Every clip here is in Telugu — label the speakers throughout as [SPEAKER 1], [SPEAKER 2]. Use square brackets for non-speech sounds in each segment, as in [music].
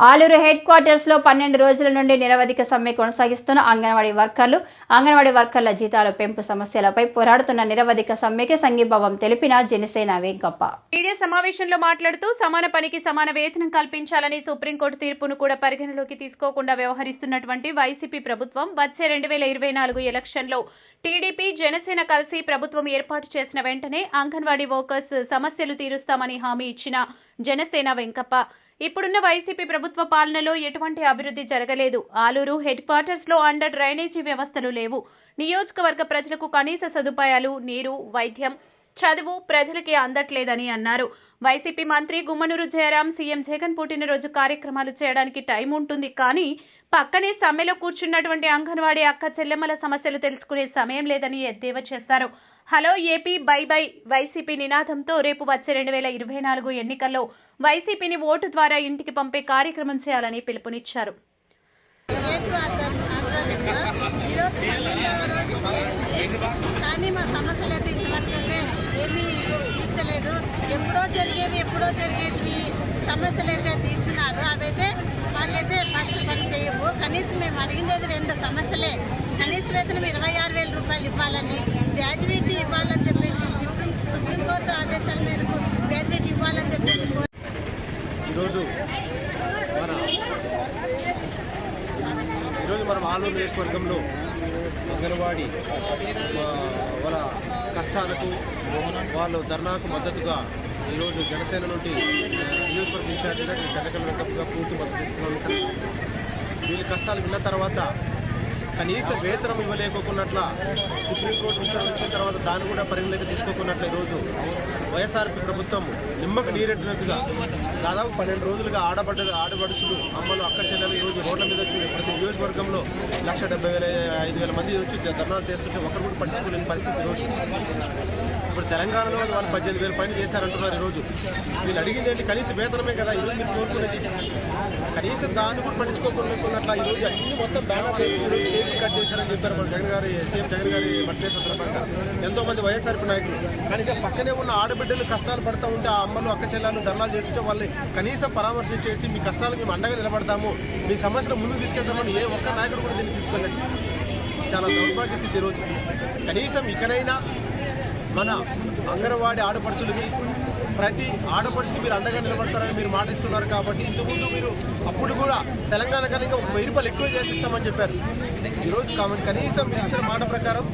[SPEAKER 1] ఆలూరు హెడ్ క్వార్టర్స్లో పన్నెండు రోజుల నుండి నిరవధిక సమ్మె కొనసాగిస్తున్న అంగన్వాడీ వర్కర్లు అంగన్వాడీ వర్కర్ల జీతాల పెంపు సమస్యలపై పోరాడుతున్న నిరవధిక సమ్మెకి సంఘీభావం తెలిపిన జనసేన వేగప్ప
[SPEAKER 2] మీడియా సమావేశంలో మాట్లాడుతూ సమాన పనికి సమాన వేతనం కల్పించాలని సుప్రీంకోర్టు తీర్పును కూడా పరిగణలోకి తీసుకోకుండా వ్యవహరిస్తున్నటువంటి వైసీపీ ప్రభుత్వం వచ్చే రెండు వేల ఇరవై నాలుగు ఎలక్షన్లో టీడీపీ జనసేన కలిసి ప్రభుత్వం ఏర్పాటు చేసిన వెంటనే అంగన్వాడీ వర్కర్స్ సమస్యలు తీరుస్తామని హామీ ఇచ్చిన జనసేన వెంకప్ప. ఇప్పుడున్న వైసీపీ ప్రభుత్వ పాలనలో ఎటువంటి అభివృద్ధి జరగలేదు. ఆలూరు హెడ్ క్వార్టర్స్లో అండర్ డ్రైనేజీ వ్యవస్థలు లేవు. నియోజకవర్గ ప్రజలకు కనీస సదుపాయాలు నీరు వైద్యం చదువు ప్రజలకి అందట్లేదని అన్నారు. వైసీపీ మంత్రి గుమ్మనూరు జయరాం సీఎం జగన్ పుట్టినరోజు కార్యక్రమాలు చేయడానికి టైం ఉంటుంది కానీ పక్కనే సమ్మెలో కూర్చున్నటువంటి అంగన్వాడీ అక్క చెల్లెమ్మల సమస్యలు తెలుసుకునే సమయం లేదని ఎద్దేవా చేశారు. Hello AP bye bye. YCP నినాదంతో రేపు వచ్చే రెండు వేల ఇరవై నాలుగు ఎన్నికల్లో వైసీపీని ఓటు ద్వారా ఇంటికి పంపే కార్యక్రమం చేయాలని పిలుపునిచ్చారు.
[SPEAKER 3] కానీ మా సమస్యలు అయితే ఇంతవరకు అయితే ఏమీ తీర్చలేదు. ఎప్పుడో జరిగేవి ఎప్పుడో జరిగేవి సమస్యలు అయితే తీర్చినారు. అవైతే మాకైతే ఫస్ట్ పని చేయవు కనీసం మేము అడిగినది రెండు సమస్యలే. కనీస వేతనం ఇరవై ఆరు వేల రూపాయలు ఇవ్వాలని గ్రాడ్యుయేట్ ఇవ్వాలని చెప్పేసి సుప్రీం సుప్రీంకోర్టు ఆదేశాల మేరకు గ్రాడ్యుయేట్ ఇవ్వాలని చెప్పేసి
[SPEAKER 4] ఈరోజు మన ఈరోజు మనం ఆలూరు నియోజకవర్గంలో అంగన్వాడీ వాళ్ళ కష్టాలకు వాళ్ళు ధర్నాకు మద్దతుగా ఈరోజు జనసేన నుండి నియోజకవర్గ ఇన్ఛార్జిగా కనకల పూర్తి మద్దతు ఇస్తున్నాం. వీళ్ళ కష్టాలు విన్న తర్వాత కనీస వేతనం ఇవ్వలేకోకున్నట్ల సుప్రీంకోర్టు ఉత్తర్వులు ఇచ్చిన తర్వాత దాన్ని కూడా పరిగణలోకి తీసుకోకున్నట్లు ఈరోజు వైఎస్ఆర్పీ ప్రభుత్వం నిమ్మకు నీరెట్టినట్టుగా దాదాపు పన్నెండు రోజులుగా ఆడబడ్డ ఆడబడుచులు అమ్మలు అక్క చెల్లెలు ఈరోజు రోడ్ల మీద వచ్చి ప్రతి నియోజకవర్గంలో లక్ష డెబ్బై వేల ఐదు వేల మంది వచ్చి ధర్నాలు చేస్తుంటే ఒకరు కూడా పట్టించుకోలేని పరిస్థితి ఈరోజు. ఇప్పుడు తెలంగాణలో వాళ్ళు పద్దెనిమిది వేల పైన చేశారంటున్నారు ఈరోజు. వీళ్ళు అడిగింది ఏంటి? కనీస వేతనమే కదా ఈరోజు మీరు కోరుకునేది. కనీసం దాన్ని కూడా పట్టించుకోకుండా ఈరోజు అన్ని మొత్తం బ్యానర్ కట్ చేశారని చెప్పారు మన జగన్ గారి సీఎం జగన్ గారి బర్త్డే సందర్భంగా. ఎంతో మంది వైఎస్ఆర్పీ నాయకులు. కానీ ఇక పక్కనే ఉన్న ఆడబిడ్డలు కష్టాలు పడుతూ ఉంటే ఆ అమ్మలు అక్క చెల్లెలు ధర్నాలు చేస్తుంటే వాళ్ళని కనీసం పరామర్శ చేసి మీ కష్టాలు మేము అండగా నిలబడతాము. మీ సమస్యలు ముందుకు తీసుకెళ్తామని ఏ ఒక్క నాయకుడు కూడా దీన్ని తీసుకోలేదు. చాలా దౌర్భాగ్య స్థితి ఈరోజు. కనీసం ఇకనైనా మన అంగన్వాడీ ఆడపడుచులకి ప్రతి ఆడపడుచుకి మీరు అండగా నిలబడతారని మీరు మాటిస్తున్నారు కాబట్టి ఇంతకుముందు మీరు అప్పుడు కూడా తెలంగాణ కనుక ఒక వెయ్యి రూపాయలు ఎక్కువ చేసిస్తామని చెప్పారు. ఈరోజు కాబట్టి కనీసం మీరు ఇచ్చిన మాట ప్రకారం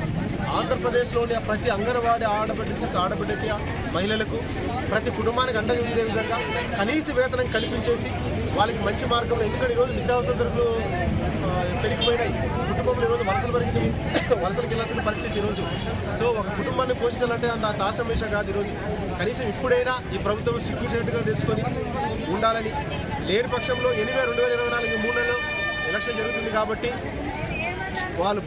[SPEAKER 4] ఆంధ్రప్రదేశ్లోని ప్రతి అంగన్వాడీ ఆడబిడ్డకి ఆడబిడ్డకి మహిళలకు ప్రతి కుటుంబానికి అండగా ఉండే విధంగా కనీస వేతనం కల్పించేసి వాళ్ళకి మంచి మార్గంలో ఎందుకంటే ఈరోజు నిత్యావసర ధరలు పెరిగిపోయినాయి. కుటుంబంలో ఈరోజు వలసలు పెరిగినవి [coughs] వలసలకు వెళ్ళాల్సిన పరిస్థితి ఈరోజు. సో ఒక కుటుంబాన్ని పోషించాలంటే అంత అంత కాదు ఈరోజు. కనీసం ఇప్పుడైనా ఈ ప్రభుత్వం సిగ్గుచేటుగా తెలుసుకొని ఉండాలని లేని పక్షంలో ఎనిమిది రెండు వేల ఇరవై నాలుగు మూడు నెలలు ఎలక్షన్ జరుగుతుంది కాబట్టి వాళ్ళు